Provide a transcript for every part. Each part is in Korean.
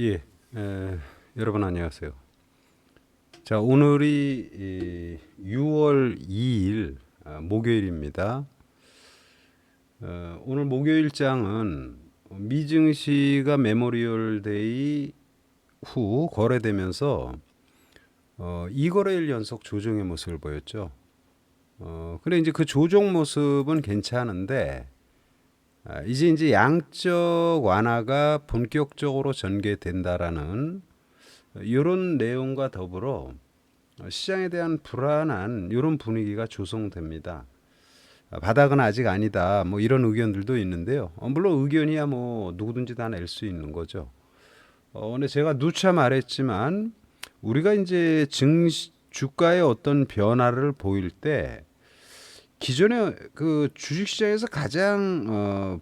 예, 에, 여러분 안녕하세요. 자, 오늘이 이, 6월 2일 아, 목요일입니다. 어, 오늘 목요일장은 미증시가 메모리얼 데이 후 거래되면서 어, 2거래일 연속 조정의 모습을 보였죠. 어, 근데 이제 그 조정 모습은 괜찮은데 아, 이제 이제 양적 완화가 본격적으로 전개된다라는 이런 내용과 더불어 시장에 대한 불안한 이런 분위기가 조성됩니다. 아, 바닥은 아직 아니다. 뭐 이런 의견들도 있는데요. 어, 물론 의견이야 뭐 누구든지 다 낼 수 있는 거죠. 어, 근데 제가 누차 말했지만 우리가 이제 증시 주가의 어떤 변화를 보일 때 기존에 그 주식시장에서 가장 어,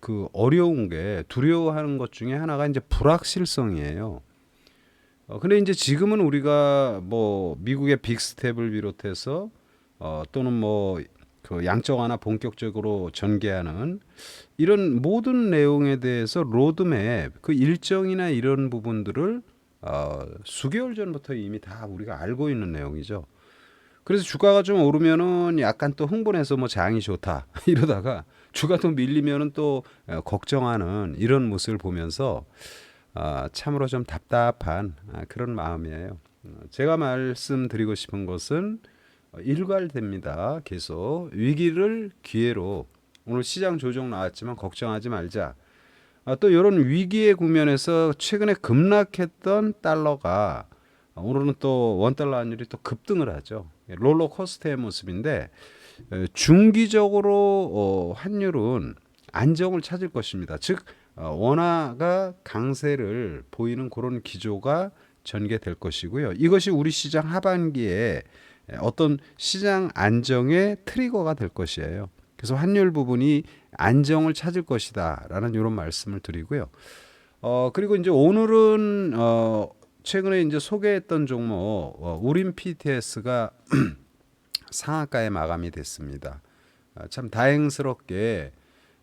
그 어려운 게 두려워하는 것 중에 하나가 이제 불확실성이에요. 어, 근데 이제 지금은 우리가 뭐 미국의 빅스텝을 비롯해서 어, 또는 뭐 그 양적 하나 본격적으로 전개하는 이런 모든 내용에 대해서 로드맵 그 일정이나 이런 부분들을 어, 수개월 전부터 이미 다 우리가 알고 있는 내용이죠. 그래서 주가가 좀 오르면은 약간 또 흥분해서 뭐 장이 좋다 이러다가 주가 또 밀리면은 또 어, 걱정하는 이런 모습을 보면서 아, 참으로 좀 답답한 아, 그런 마음이에요. 어, 제가 말씀드리고 싶은 것은 어, 일괄됩니다. 계속 위기를 기회로 오늘 시장 조정 나왔지만 걱정하지 말자. 아, 또 이런 위기의 국면에서 최근에 급락했던 달러가 오늘은 또 원달러 환율이 또 급등을 하죠. 롤러코스터의 모습인데 에, 중기적으로 어, 환율은 안정을 찾을 것입니다. 즉 어, 원화가 강세를 보이는 그런 기조가 전개될 것이고요. 이것이 우리 시장 하반기에 어떤 시장 안정의 트리거가 될 것이에요. 그래서 환율 부분이 안정을 찾을 것이다라는 이런 말씀을 드리고요. 어 그리고 이제 오늘은 어 최근에 이제 소개했던 종목 어, 우린 PTS가 상한가에 마감이 됐습니다. 아, 참 다행스럽게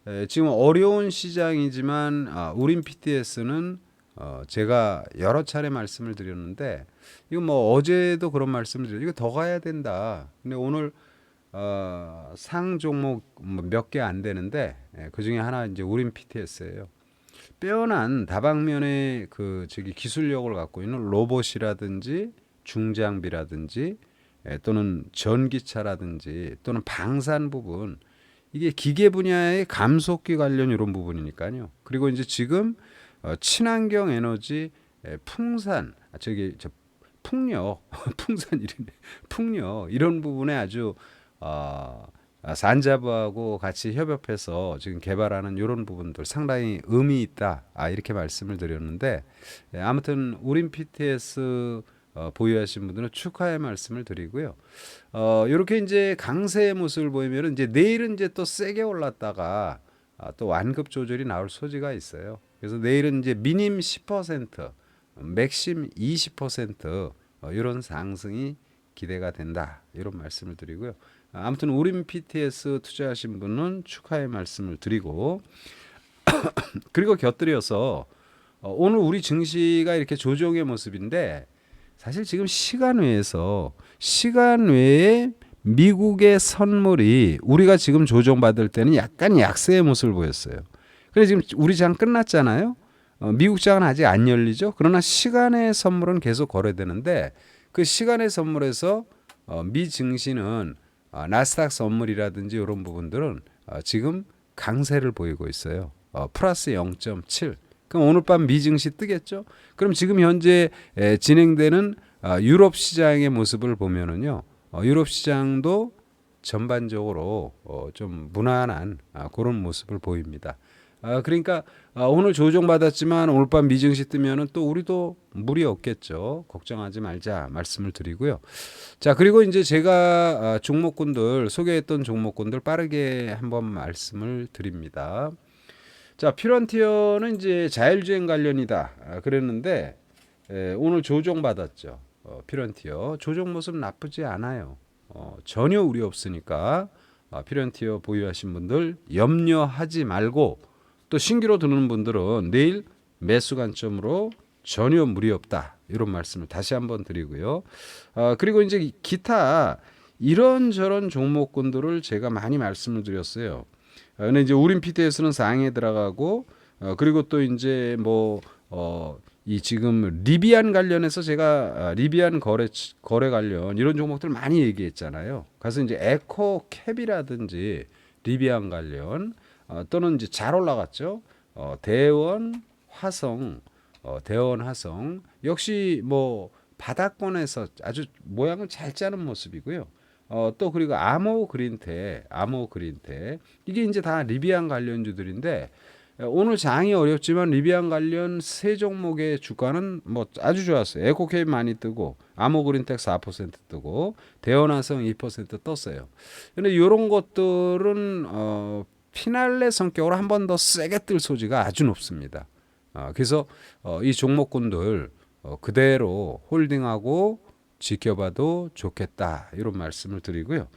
에, 지금 어려운 시장이지만 아, 우린 PTS는 어, 제가 여러 차례 말씀을 드렸는데 이거 뭐 어제도 그런 말씀을 드렸 이거 더 가야 된다. 근데 오늘 어, 상 종목 뭐몇개 안 되는데 예, 그 중에 하나 이제 우린 PTS예요. 빼어난 다방면의 그 저기 기술력을 갖고 있는 로봇이라든지 중장비라든지 예, 또는 전기차라든지 또는 방산 부분 이게 기계 분야의 감속기 관련 이런 부분이니까요. 그리고 이제 지금 어, 친환경 에너지 에, 풍산 아, 저기 저 풍력 풍산 이런 풍력 이런 부분에 아주 어, 아, 산자부하고 같이 협업해서 지금 개발하는 이런 부분들 상당히 의미 있다 아, 이렇게 말씀을 드렸는데 예, 아무튼 우린 PTS 어, 보유하신 분들은 축하의 말씀을 드리고요. 어, 이렇게 이제 강세의 모습을 보이면 이제 내일은 이제 또 세게 올랐다가 아, 또 완급 조절이 나올 소지가 있어요. 그래서 내일은 이제 미님 10%, 맥심 20% 어, 이런 상승이 기대가 된다. 이런 말씀을 드리고요. 아, 아무튼 우린 PTS 투자하신 분은 축하의 말씀을 드리고 그리고 곁들여서 어, 오늘 우리 증시가 이렇게 조정의 모습인데 사실 지금 시간 외에서 시간 외에 미국의 선물이 우리가 지금 조정받을 때는 약간 약세의 모습을 보였어요. 그래 지금 우리 장 끝났잖아요. 어, 미국 장은 아직 안 열리죠. 그러나 시간의 선물은 계속 거래되는데 그 시간의 선물에서 어, 미 증시는 어, 나스닥 선물이라든지 이런 부분들은 어, 지금 강세를 보이고 있어요. 어, 플러스 0.7. 그럼 오늘 밤 미 증시 뜨겠죠? 그럼 지금 현재 에, 진행되는 어, 유럽 시장의 모습을 보면은요. 어, 유럽 시장도 전반적으로 어, 좀 무난한 아, 그런 모습을 보입니다. 아, 그러니까 아, 오늘 조정 받았지만 오늘 밤 미증시 뜨면은 또 우리도 무리 없겠죠. 걱정하지 말자 말씀을 드리고요. 자 그리고 이제 제가 아, 종목군들 소개했던 종목군들 빠르게 한번 말씀을 드립니다. 자 피런티어는 이제 자율주행 관련이다 아, 그랬는데 에, 오늘 조정 받았죠. 어, 피런티어 조정 모습 나쁘지 않아요. 어, 전혀 우려 없으니까 아, 피런티어 보유하신 분들 염려하지 말고 또 신규로 드는 분들은 내일 매수 관점으로 전혀 무리 없다. 이런 말씀을 다시 한번 드리고요. 어, 그리고 이제 기타 이런저런 종목군들을 제가 많이 말씀을 드렸어요. 어, 근데 이제 우린 PT에서는 상에 들어가고 어, 그리고 또 이제 뭐 어, 이 지금 리비안 관련해서 제가 아, 리비안 거래 거래 관련 이런 종목들 많이 얘기했잖아요. 그래서 이제 에코 캡이라든지 리비안 관련 어, 또는 이제 잘 올라갔죠. 어, 대원 화성 어, 대원 화성 역시 뭐 바닥권에서 아주 모양을 잘 짜는 모습이고요. 어, 또 그리고 아모 그린테, 아모 그린테 이게 이제 다 리비안 관련주들인데 에, 오늘 장이 어렵지만 리비안 관련 세 종목의 주가는 뭐 아주 좋았어요. 에코케이 많이 뜨고 아모 그린텍 4% 뜨고 대원화성 2% 떴어요. 근데 이런 것들은 어, 피날레 성격으로 한 번 더 세게 뜰 소지가 아주 높습니다. 아, 그래서 어, 이 종목군들 어, 그대로 홀딩하고 지켜봐도 좋겠다 이런 말씀을 드리고요.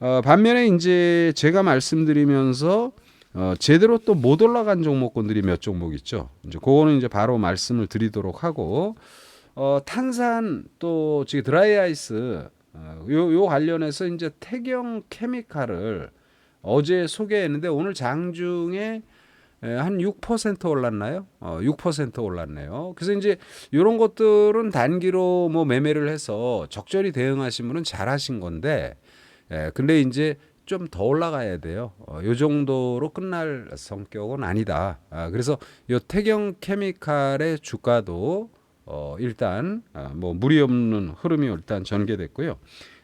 어, 반면에 이제 제가 말씀드리면서 어, 제대로 또 못 올라간 종목군들이 몇 종목 있죠. 이제 그거는 이제 바로 말씀을 드리도록 하고 어, 탄산 또 지금 드라이 아이스 어, 요, 요 관련해서 이제 태경 케미칼을 어제 소개했는데 오늘 장중에 에, 한 6% 올랐나요? 어, 6% 올랐네요. 그래서 이제 이런 것들은 단기로 뭐 매매를 해서 적절히 대응하신 분은 잘하신 건데, 에, 근데 이제 좀 더 올라가야 돼요. 어, 요 정도로 끝날 성격은 아니다. 아, 그래서 요 태경 케미칼의 주가도 어, 일단 아, 뭐 무리 없는 흐름이 일단 전개됐고요.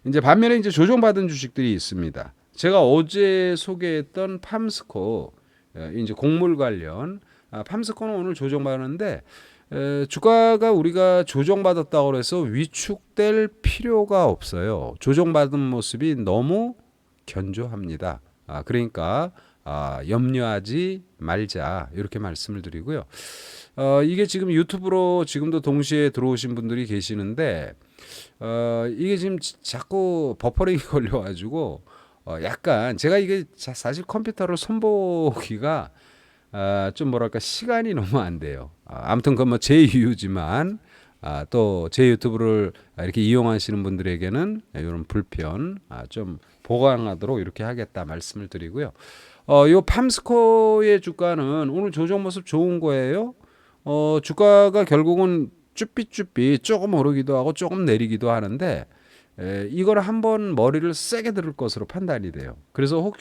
이제 반면에 이제 조정받은 주식들이 있습니다. 제가 어제 소개했던 팜스코 에, 이제 곡물 관련 아, 팜스코는 오늘 조정받았는데 에, 주가가 우리가 조정받았다고 해서 위축될 필요가 없어요. 조정받은 모습이 너무 견조합니다. 아, 그러니까 아, 염려하지 말자 이렇게 말씀을 드리고요. 어, 이게 지금 유튜브로 지금도 동시에 들어오신 분들이 계시는데 어, 이게 지금 지- 자꾸 버퍼링이 걸려가지고 어, 약간 제가 이게 자- 사실 컴퓨터를 손보기가 아, 좀 뭐랄까 시간이 너무 안 돼요. 아, 아무튼 그건 뭐 제 이유지만 아, 또 제 유튜브를 이렇게 이용하시는 분들에게는 이런 불편 아, 좀 보강하도록 이렇게 하겠다 말씀을 드리고요. 어, 요 팜스코의 주가는 오늘 조정 모습 좋은 거예요. 어, 주가가 결국은 쭈삣쭈삣 조금 오르기도 하고 조금 내리기도 하는데 에, 이걸 한번 머리를 세게 들을 것으로 판단이 돼요. 그래서 혹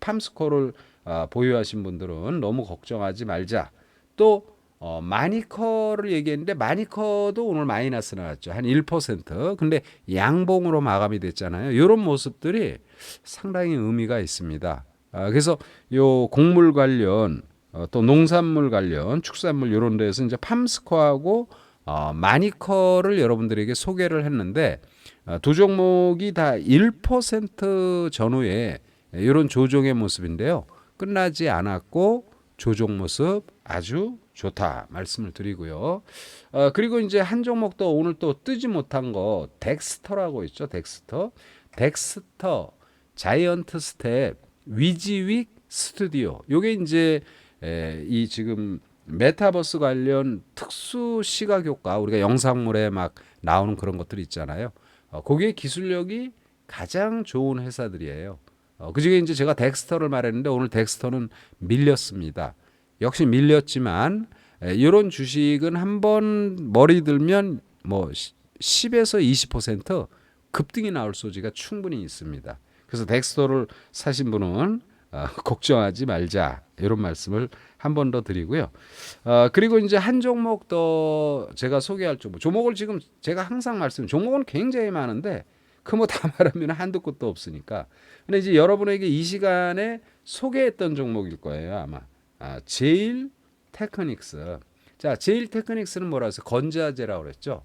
팜스코를 아, 보유하신 분들은 너무 걱정하지 말자. 또 어, 마니커를 얘기했는데 마니커도 오늘 마이너스 나왔죠. 한 1%. 근데 양봉으로 마감이 됐잖아요. 이런 모습들이 상당히 의미가 있습니다. 아, 그래서 요 곡물 관련 어, 또 농산물 관련 축산물 이런 데서 이제 팜스코하고 어, 마니커를 여러분들에게 소개를 했는데 어, 두 종목이 다 1% 전후에 이런 조정의 모습인데요. 끝나지 않았고 조정 모습 아주 좋다 말씀을 드리고요. 어, 그리고 이제 한 종목 또 오늘 또 뜨지 못한 거 덱스터라고 있죠. 덱스터. 덱스터 자이언트 스텝 위지윅 스튜디오. 요게 이제 에, 이 지금 메타버스 관련 특수 시각 효과 우리가 영상물에 막 나오는 그런 것들이 있잖아요. 어, 거기에 기술력이 가장 좋은 회사들이에요. 어, 그중에 이제 제가 덱스터를 말했는데 오늘 덱스터는 밀렸습니다. 역시 밀렸지만 에, 이런 주식은 한번 머리 들면 뭐 10에서 20% 급등이 나올 소지가 충분히 있습니다. 그래서 덱스터를 사신 분은 어, 걱정하지 말자 이런 말씀을 한 번 더 드리고요. 어, 그리고 이제 한 종목 더 제가 소개할 종목. 종목을 지금 제가 항상 말씀. 종목은 굉장히 많은데 그 뭐 다 말하면 한두 곳도 없으니까. 근데 이제 여러분에게 이 시간에 소개했던 종목일 거예요 아마. 아, 제일 테크닉스. 자, 제일 테크닉스는 뭐라 해서 건자재라고 그랬죠.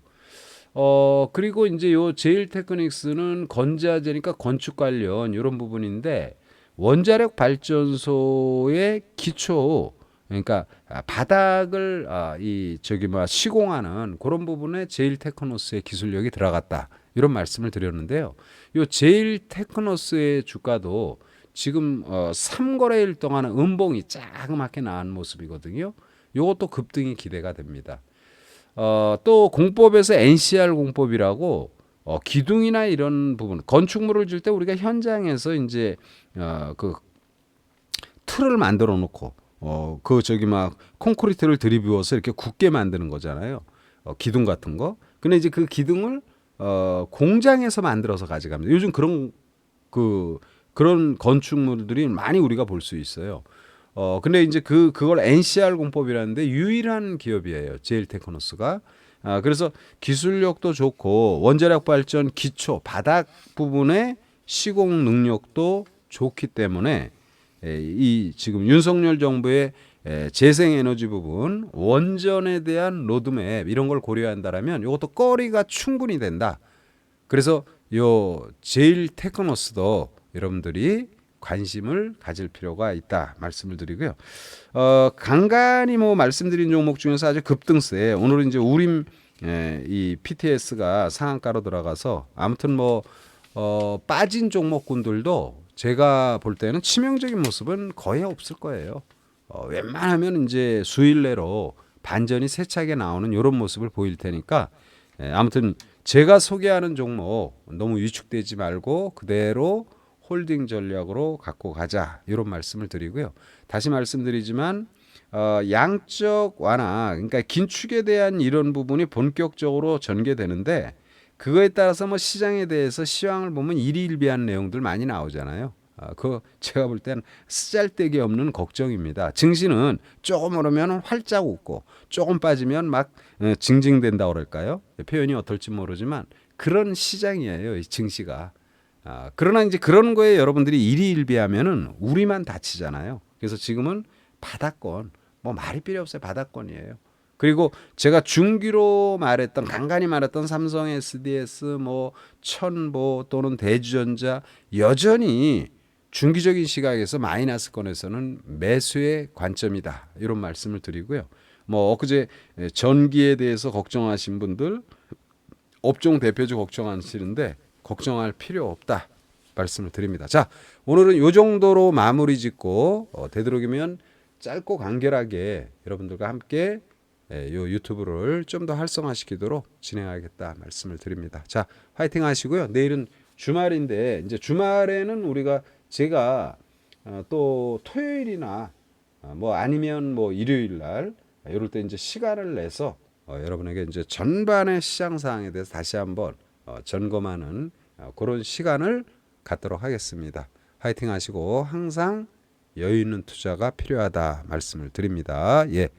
어, 그리고 이제 요 제일 테크닉스는 건자재니까 건축 관련 이런 부분인데 원자력 발전소의 기초 그러니까 아, 바닥을 아, 이 저기 뭐 시공하는 그런 부분에 제일 테크노스의 기술력이 들어갔다 이런 말씀을 드렸는데요. 요 제일 테크노스의 주가도 지금 어, 3거래일 동안 음봉이 자그맣게 나온 모습이거든요. 요것도 급등이 기대가 됩니다. 어, 또 공법에서 NCR 공법이라고 어, 기둥이나 이런 부분 건축물을 줄 때 우리가 현장에서 이제 어, 그 틀을 만들어 놓고 어, 그 저기 막 콘크리트를 들이부어서 이렇게 굳게 만드는 거잖아요. 어, 기둥 같은 거. 근데 이제 그 기둥을 어, 공장에서 만들어서 가져갑니다. 요즘 그런 그 그런 건축물들이 많이 우리가 볼 수 있어요. 어 근데 이제 그 그걸 NCR 공법이라는데 유일한 기업이에요. 제일 테크노스가. 아 그래서 기술력도 좋고 원자력 발전 기초 바닥 부분의 시공 능력도 좋기 때문에 에, 이 지금 윤석열 정부의 에, 재생에너지 부분 원전에 대한 로드맵 이런 걸 고려한다라면 이것도 거리가 충분히 된다. 그래서 요 제일 테크노스도 여러분들이 관심을 가질 필요가 있다 말씀을 드리고요. 어, 간간히 뭐 말씀드린 종목 중에서 아주 급등세. 오늘은 이제 우림 예, 이 PTS가 상한가로 들어가서 아무튼 뭐 어, 빠진 종목군들도 제가 볼 때는 치명적인 모습은 거의 없을 거예요. 어, 웬만하면 이제 수일 내로 반전이 세차게 나오는 이런 모습을 보일 테니까 예, 아무튼 제가 소개하는 종목 너무 위축되지 말고 그대로 홀딩 전략으로 갖고 가자 이런 말씀을 드리고요. 다시 말씀드리지만 어, 양적 완화 그러니까 긴축에 대한 이런 부분이 본격적으로 전개되는데 그거에 따라서 뭐 시장에 대해서 시황을 보면 일희일비한 내용들 많이 나오잖아요. 아, 그 제가 볼 때는 쓰잘데기 없는 걱정입니다. 증시는 조금 오르면 활짝 웃고 조금 빠지면 막 어, 징징댄다 그럴까요? 표현이 어떨지 모르지만 그런 시장이에요. 이 증시가. 아, 그러나 이제 그런 거에 여러분들이 일희일비하면은 우리만 다치잖아요. 그래서 지금은 바닥권 뭐 말이 필요 없어요. 바닥권이에요. 그리고 제가 중기로 말했던 간간히 말했던 삼성 SDS 뭐 천보 또는 대주전자 여전히 중기적인 시각에서 마이너스권에서는 매수의 관점이다 이런 말씀을 드리고요. 뭐 엊그제 전기에 대해서 걱정하신 분들 업종 대표주 걱정하시는데 걱정할 필요 없다 말씀을 드립니다. 자 오늘은 요 정도로 마무리 짓고 어, 되도록이면 짧고 간결하게 여러분들과 함께 예, 요 유튜브를 좀 더 활성화시키도록 진행하겠다 말씀을 드립니다. 자 화이팅 하시고요. 내일은 주말인데 이제 주말에는 우리가 제가 어, 또 토요일이나 어, 뭐 아니면 뭐 일요일 날 이럴 때 이제 시간을 내서 어, 여러분에게 이제 전반의 시장 상황에 대해서 다시 한번 어, 점검하는 어, 그런 시간을 갖도록 하겠습니다. 화이팅 하시고 항상 여유 있는 투자가 필요하다 말씀을 드립니다. 예.